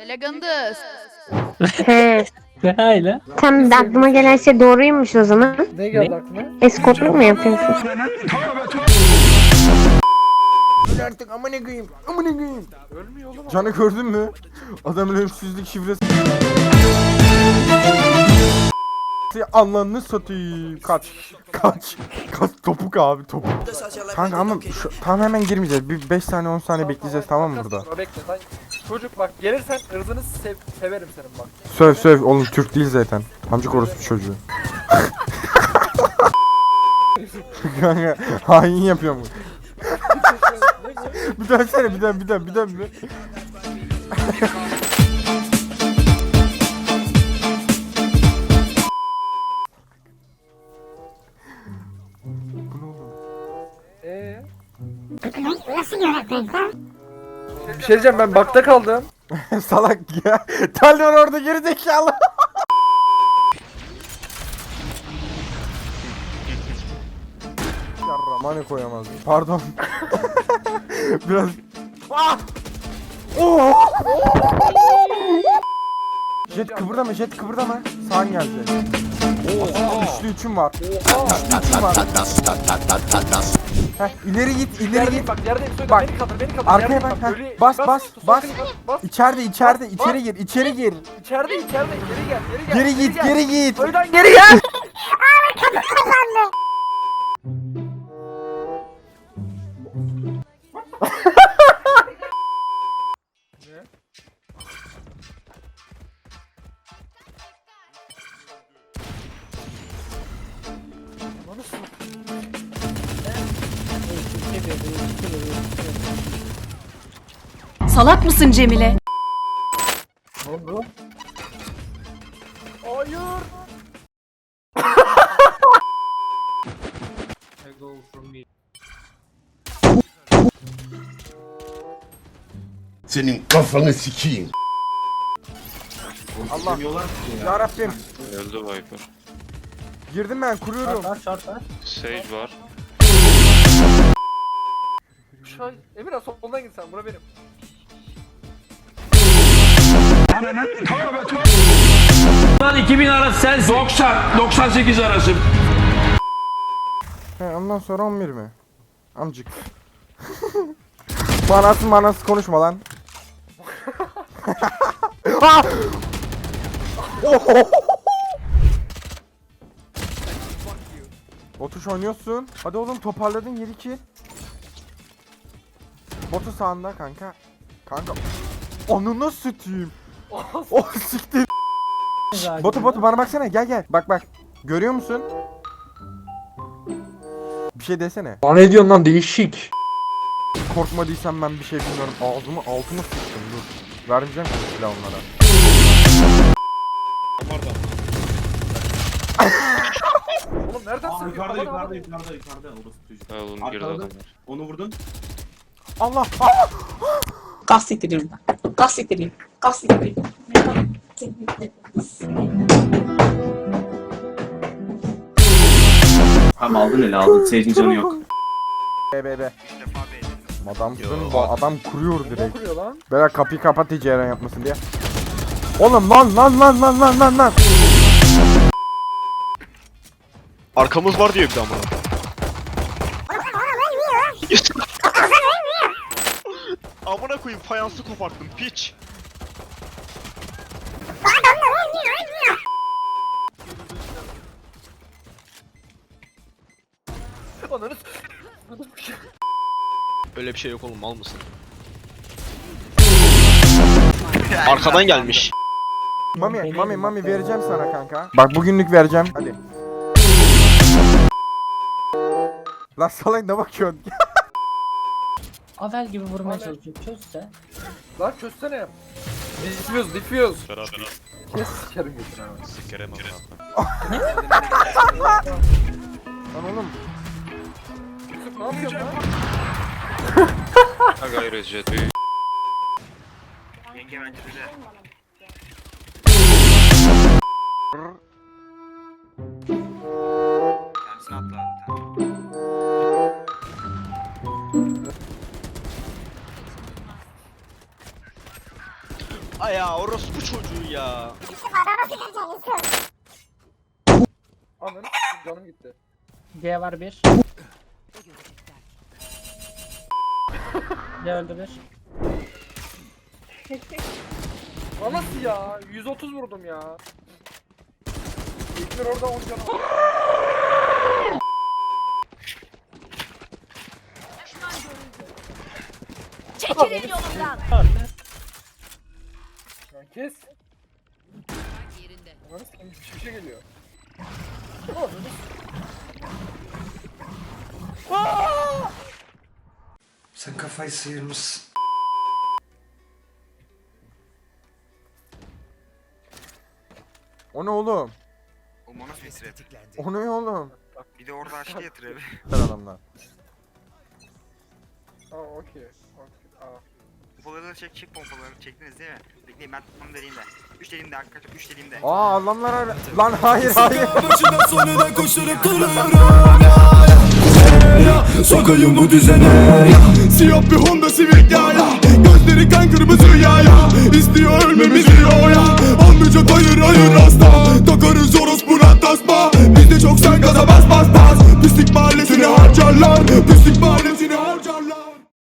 Belegandız. He. Ne hala? Tam da aklıma gelen şey doğruymuş o zaman. Ne geldi aklına? Eskortluk mu yapıyorsun? Öl artık amına koyayım. Amına koyayım. Ölmüyor oğlum. Canı gördün mü? Adamın ölümsüzlük şifresi. Anlanını satayım. Kaç. Kaç. Kaç. Topuk abi topuk. Kanka ama şu, tam hemen girmeyeceğiz. Bir 5 saniye 10 saniye bekleyeceğiz tamam mı burada? Bekle. Çocuk bak gelirsen ırzını sev severim senin bak. Söv söv oğlum Türk değil zaten. Amcık orospu çocuğu. Kanka hain yapıyor mu? bir daha sene bir daha bir daha bir daha bir daha. Bu ne oldu? Eee? Bir şey diyeceğim ben bakta kaldım. Salak ya. Var orada geri zekalı. Yarram hani koyamaz. Pardon. Biraz. Ah! Oo! Jet kıpırdama, jet kıpırdama. Sağın gelecek. Oha! Üçlü üçüm var. Oha! Üçlü üçüm var. Heh, ileri git, ileri git. bak söyle Bak. beni kaldır beni kaldır. Arkaya yerdeyim bak, Böyle-. Bas, bas, bas. bas, bas. İçeride, içeride, içeri gir, içeri gir. İçeride içeride geri gel geri gel. Geri git, geri git. Soydan geri gel. Salak mısın Cemile? Hayır. Senin kafanı sikeyim. Allah. Ya Rabbim. Öldü Viper. Girdim ben, kuruyorum. Var şart var. Sage var. An Emirhan soldan git sen bura benim. Lan 2000 arası sen 90 98 arası. He, ondan sonra 11 mi? Amcık. manası manası konuşma lan. Ah! Otuş oynuyorsun. Hadi oğlum toparladın 7 kill. Botu sağında kanka. Kanka. Onu nasıl süteyim? oh siktir. Botu botu bana baksana gel gel. Bak bak. Görüyor musun? Bir şey desene. Ne diyorsun lan değişik. Korkmadıysan ben bir şey bilmiyorum. Ağzımı altıma sıktım dur. Vermeyeceğim ki silah onlara. Oğlum nereden sıkıyor? yukarıda Bana yukarıda bak. yukarıda yukarıda orası çocuk. Oğlum girdi Arkada. adamlar. Onu vurdun. Allah! Ah! Kalk siktireyim. Kalk siktireyim. Kalk siktireyim. Tamam aldın ele aldın. Sage'in canı yok. Be be be. Adamsın bu adam kuruyor direkt. kuruyor lan? Böyle kapıyı kapat hiç Eren yapmasın diye. Oğlum lan lan lan lan lan lan lan. Arkamız var diye bir de amına. Amına koyayım fayansı koparttım piç. Ananı Öyle bir şey yok oğlum mal mısın? Arkadan gelmiş. Mami mami mami vereceğim sana kanka. Bak bugünlük vereceğim. Hadi. Lan salak ne bakıyorsun? Avel gibi vurmaya çalışıyor. Çözse. Lan çözsene. Diffuse diffuse. Serhat Kes sikerim götüne abi. sikerim amına. Lan oğlum. Yusuf ne yapıyorsun lan? Ha gayret jet. Oha ya orospu çocuğu ya. Ananı s**eyim, canım gitti. G var bir. G öldü bir. Lan Nasıl ya? 130 vurdum ya. İlkler orada 10 canım. Çekilin yolumdan. Ya kes. Yerinde. Ananı s**eyim bir şey geliyor. S**eyim. Sen kafayı sıyırmışsın. O ne oğlum? O bir trap? O ne oğlum? Bir de orada aşkı yatırıyor. Güzel adamlar. Aa okey. Okey. Aa. Pompaları çek çek pompaları çektiniz değil mi? Bekleyin ben tutmam dediğimde. 3 dediğimde arkadaşlar 3 dediğimde. Aa adamlar hala... Lan hayır hayır. Sokayım bu düzene ya. Siyah bir Honda Civic ya ya Gözleri kan kırmızı ya ya İstiyor ölmemizi o ya Almayacak hayır hayır asla